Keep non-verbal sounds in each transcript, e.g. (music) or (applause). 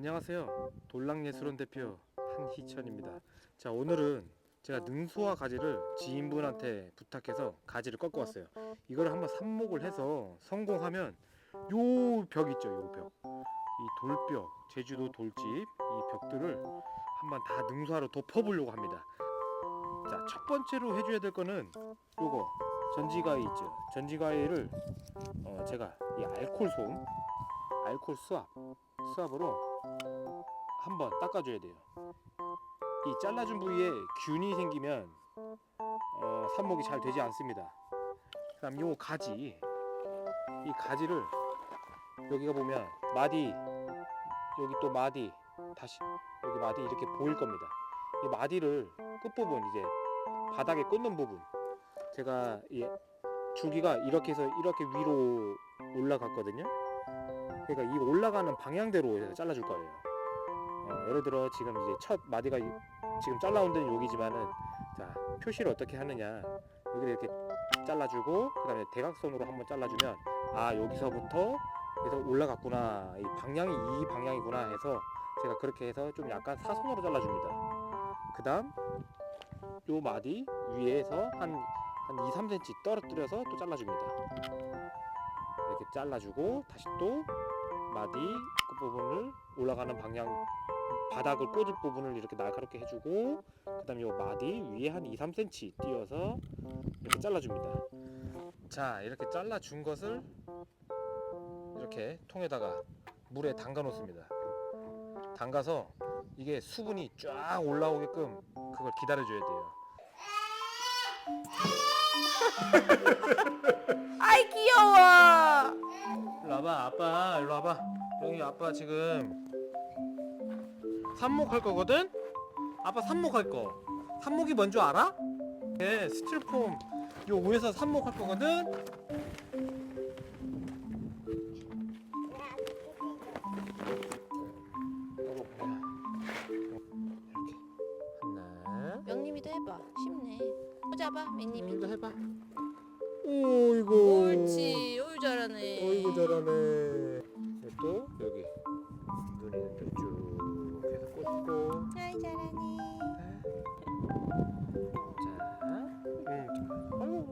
안녕하세요. 돌랑예술원 대표 한희천입니다. 자 오늘은 제가 능수화 가지를 지인분한테 부탁해서 가지를 꺾어 왔어요. 이걸 한번 삽목을 해서 성공하면 요 벽 있죠, 요 벽. 이 돌벽, 제주도 돌집 이 벽들을 한번 다 능수화로 덮어보려고 합니다. 자 첫 번째로 해줘야 될 거는 요거 전지가위 있죠. 전지가위를 어, 제가 이 알콜 솜, 알콜 수압, 수압으로 한번 닦아줘야 돼요. 이 잘라준 부위에 균이 생기면 어, 삽목이 잘 되지 않습니다. 그다음 요 가지, 이 가지를 여기가 보면 마디, 여기 또 마디, 다시 여기 마디 이렇게 보일 겁니다. 이 마디를 끝 부분 이제 바닥에 꽂는 부분, 제가 이 줄기가 이렇게 해서 이렇게 위로 올라갔거든요. 그러니까 이 올라가는 방향대로 잘라줄 거예요. 어, 예를 들어 지금 이제 첫 마디가 이- 지금 잘라온 데는 여기지만은 자 표시를 어떻게 하느냐 여기를 이렇게 잘라주고 그 다음에 대각선으로 한번 잘라주면 아 여기서부터 해서 올라갔구나 이 방향이 이 방향이구나 해서 제가 그렇게 해서 좀 약간 사선으로 잘라줍니다. 그 다음 요 마디 위에서 한 한 2, 3cm 떨어뜨려서 또 잘라줍니다. 이렇게 잘라주고 다시 또 마디 끝부분을 올라가는 방향 바닥을 꽂을 부분을 이렇게 날카롭게 해주고 그 다음 요 마디 위에 한 2, 3cm 띄어서 이렇게 잘라줍니다. 자 이렇게 잘라준 것을 이렇게 통에다가 물에 담가 놓습니다. 담가서 이게 수분이 쫙 올라오게끔 그걸 기다려 줘야 돼요. (laughs) 아이 귀여워. 일로 와봐 아빠 일로 와봐 여기 아빠 지금 삽목할 거거든? 아빠 삽목할 거 삽목이 뭔 줄 알아? 네 스틸폼 요 위에서 삽목할 거거든? 명님이도 해봐. 쉽네. 꽂아봐, 명님이. 이거 해봐 오이고 옳지. 어유 잘하네. 어이구 잘하네. 또 여기 눈이 이렇게 쭉 꽂고. 아이 잘하네. 자, 음, 아유,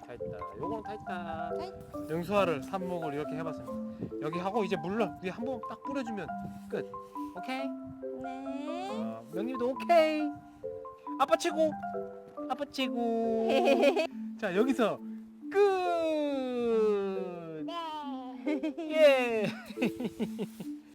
다 했다. 요거는 다 했다. 다 했- 능수화를 삽목을 이렇게 해봤습니다. 여기 하고 이제 물러 위에 한 번 딱 뿌려주면 끝. 오케이. 네. 어, 명님도 오케이. 아빠 최고. 아빠 최고. (laughs) 자 여기서 끝. 네. 예. (laughs)